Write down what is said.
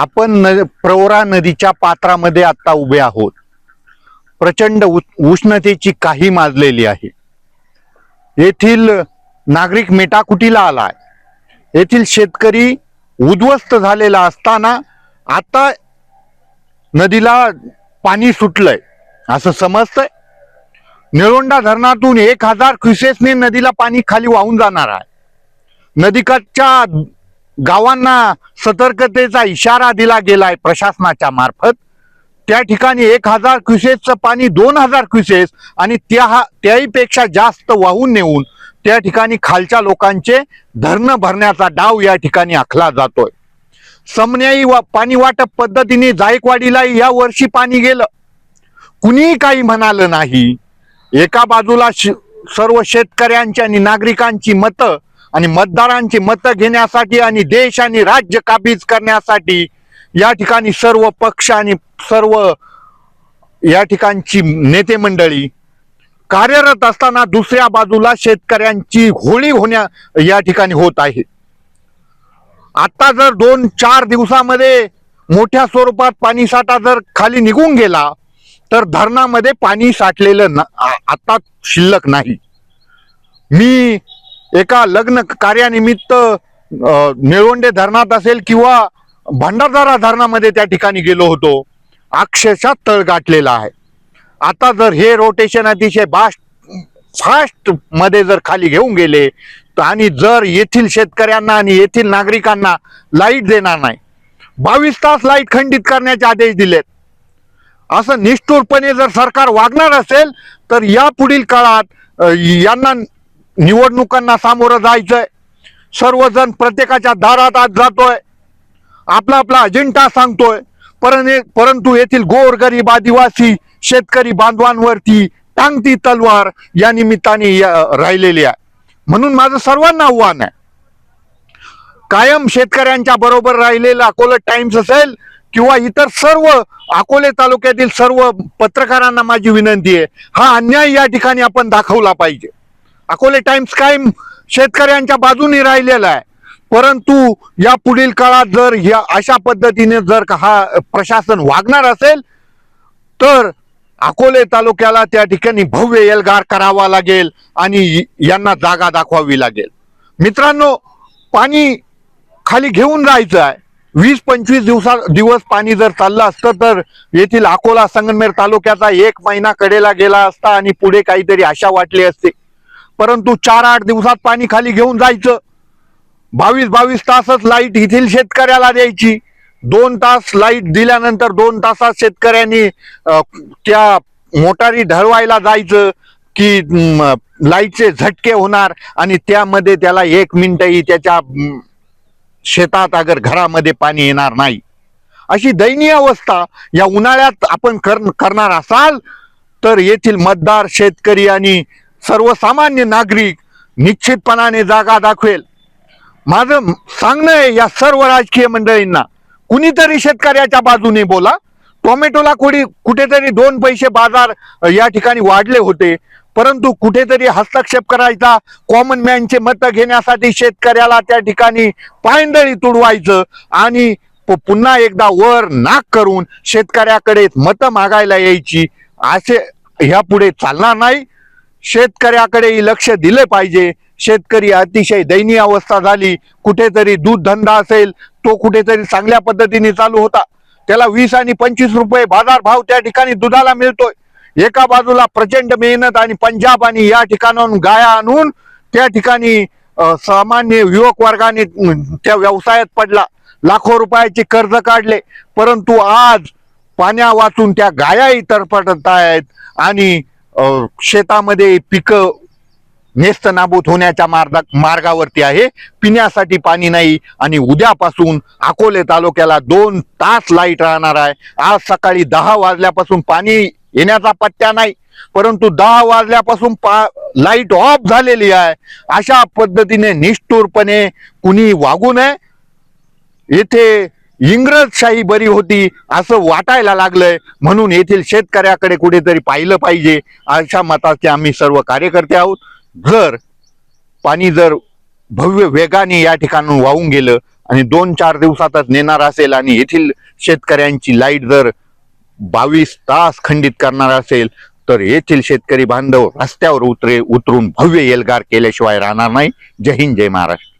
आपण न प्रवरा नदीच्या पात्रामध्ये आता उभे आहोत. प्रचंड उ- उष्णतेची काही माजलेली आहे. येथील नागरिक मेटाकुटीला आलाय. येथील शेतकरी उद्ध्वस्त झालेला असताना आता नदीला पाणी सुटलंय. असं समजतंय. निळोंडा धरणातून एक हजार क्युसेसने नदीला पाणी खाली वाहून जाणार आहे. नदीकाठच्या गावांना सतर्कतेचा इशारा दिला गेलाय प्रशासनाच्या मार्फत. त्या ठिकाणी एक हजार क्युसेसचं पाणी दोन हजार क्युसेस आणि त्या त्याहीपेक्षा जास्त वाहून नेऊन त्या ठिकाणी खालच्या लोकांचे धरणं भरण्याचा डाव या ठिकाणी आखला जातोय. समन्यायी वा पाणी वाटप पद्धतीने जायकवाडीला या वर्षी पाणी गेलं. कुणीही काही म्हणालं नाही. एका बाजूला श- सर्व शेतकऱ्यांची आणि नागरिकांची मतं आणि मतदारांची मतं घेण्यासाठी आणि देश आणि राज्य काबीज करण्यासाठी या ठिकाणी सर्व पक्ष आणि सर्व या ठिकाणची नेते मंडळी कार्यरत असताना दुसऱ्या बाजूला शेतकऱ्यांची होळी होण्या या ठिकाणी होत आहे. आता जर दोन चार दिवसामध्ये मोठ्या स्वरूपात पाणी साठा जर खाली निघून गेला तर धरणामध्ये पाणी साठलेलं न- आता शिल्लक नाही. मी एका लग्न कार्यानिमित्त निळवंडे धरणात असेल किंवा भंडारदारा धरणामध्ये त्या ठिकाणी गेलो होतो अक्षरशः तळ गाठलेला आहे. आता जर हे रोटेशन अतिशय बास्ट फास्टमध्ये जर खाली घेऊन गेले तर आणि जर येथील शेतकऱ्यांना आणि येथील नागरिकांना लाइट देणार नाही. बावीस तास लाइट खंडित करण्याचे आदेश दिलेत. असं निष्ठुरपणे जर सरकार वागणार असेल तर या पुढील काळात यांना निवडणुकांना सामोरं जायचंय. सर्वजण प्रत्येकाच्या दारात आज जातोय. आपला आपला अजेंडा सांगतोय. परंतु परंतु येथील गोरगरीब आदिवासी शेतकरी बांधवांवरती टांगती तलवार या निमित्ताने राहिलेली आहे. म्हणून माझं सर्वांना आव्हान आहे. कायम शेतकऱ्यांच्या बरोबर राहिलेलं अकोला टाइम्स असेल किंवा इतर सर्व अकोले तालुक्यातील सर्व पत्रकारांना माझी विनंती आहे हा अन्याय या ठिकाणी आपण दाखवला पाहिजे. अकोले टाइम्स कायम शेतकऱ्यांच्या बाजूने राहिलेला आहे. परंतु या पुढील काळात जर या अशा पद्धतीने जर का हा प्रशासन वागणार असेल तर अकोले तालुक्याला त्या ठिकाणी भव्य एल्गार करावा लागेल आणि यांना जागा दाखवावी लागेल. मित्रांनो पाणी खाली घेऊन जायचं आहे. वीस पंचवीस दिवसा दिवस पाणी जर चाललं असतं तर येथील अकोला संगमेर तालुक्याचा एक महिना कडेला गेला असता आणि पुढे काहीतरी आशा वाटली असते. परंतु चार आठ दिवसात पाणी खाली घेऊन जायचं. बावीस बावीस तासच लाइट येथील शेतकऱ्याला द्यायची. दोन तास लाइट दिल्यानंतर दोन तासात शेतकऱ्यांनी त्या मोटारी ढळवायला जायचं की लाईटचे झटके होणार आणि त्यामध्ये त्याला एक मिनिटही त्याच्या शेतात अगर घरामध्ये पाणी येणार नाही. अशी दयनीय अवस्था या उन्हाळ्यात आपण कर करणार असाल तर येथील मतदार शेतकरी आणि सर्वसामान्य नागरिक निश्चितपणाने जागा दाखवेल. माझं सांगणं आहे या सर्व राजकीय मंडळींना कुणीतरी शेतकऱ्याच्या बाजूने बोला. टोमॅटोला कोणी कुठेतरी दोन पैसे बाजार या ठिकाणी वाढले होते परंतु कुठेतरी हस्तक्षेप करायचा कॉमन मॅनचे मत घेण्यासाठी शेतकऱ्याला त्या ठिकाणी पायंदळी तुडवायचं आणि पुन्हा एकदा वर नाक करून शेतकऱ्याकडे मतं मागायला यायची असे ह्या पुढे चालणार नाही. शेतकऱ्याकडेही लक्ष दिले पाहिजे. शेतकरी अतिशय दयनीय अवस्था झाली. कुठेतरी दूध धंदा असेल तो कुठेतरी चांगल्या पद्धतीने चालू होता. त्याला वीस आणि पंचवीस रुपये बाजार भाव त्या ठिकाणी दुधाला मिळतोय. एका बाजूला प्रचंड मेहनत आणि पंजाब आणि या ठिकाणाहून गाया आणून त्या ठिकाणी सामान्य युवक वर्गाने त्या व्यवसायात पडला. लाखो रुपयाचे कर्ज काढले. परंतु आज पाण्या वाचून त्या गायाही तरफडत आहेत आणि शेतामध्ये पिकं नेस्त नाबूत होण्याच्या मार्गा मार्गावरती आहे. पिण्यासाठी पाणी नाही आणि उद्यापासून अकोले तालुक्याला दोन तास लाइट राहणार आहे. आज सकाळी दहा वाजल्यापासून पाणी येण्याचा पत्त्या नाही. परंतु दहा वाजल्यापासून पा लाइट ऑफ झालेली आहे. अशा पद्धतीने निष्ठुरपणे कुणी वागू नये. येथे इंग्रजशाही बरी होती असं वाटायला लागलंय. म्हणून येथील शेतकऱ्याकडे कुठेतरी पाहिलं पाहिजे. अशा मताचे आम्ही सर्व कार्यकर्ते आहोत. जर पाणी जर भव्य वेगाने या ठिकाणून वाहून गेलं आणि दोन चार दिवसातच नेणार असेल आणि येथील शेतकऱ्यांची लाइट जर बावीस तास खंडित करणार असेल तर येथील शेतकरी बांधव रस्त्यावर उतरे उतरून भव्य एल्गार केल्याशिवाय राहणार नाही. जय हिंद जय महाराष्ट्र.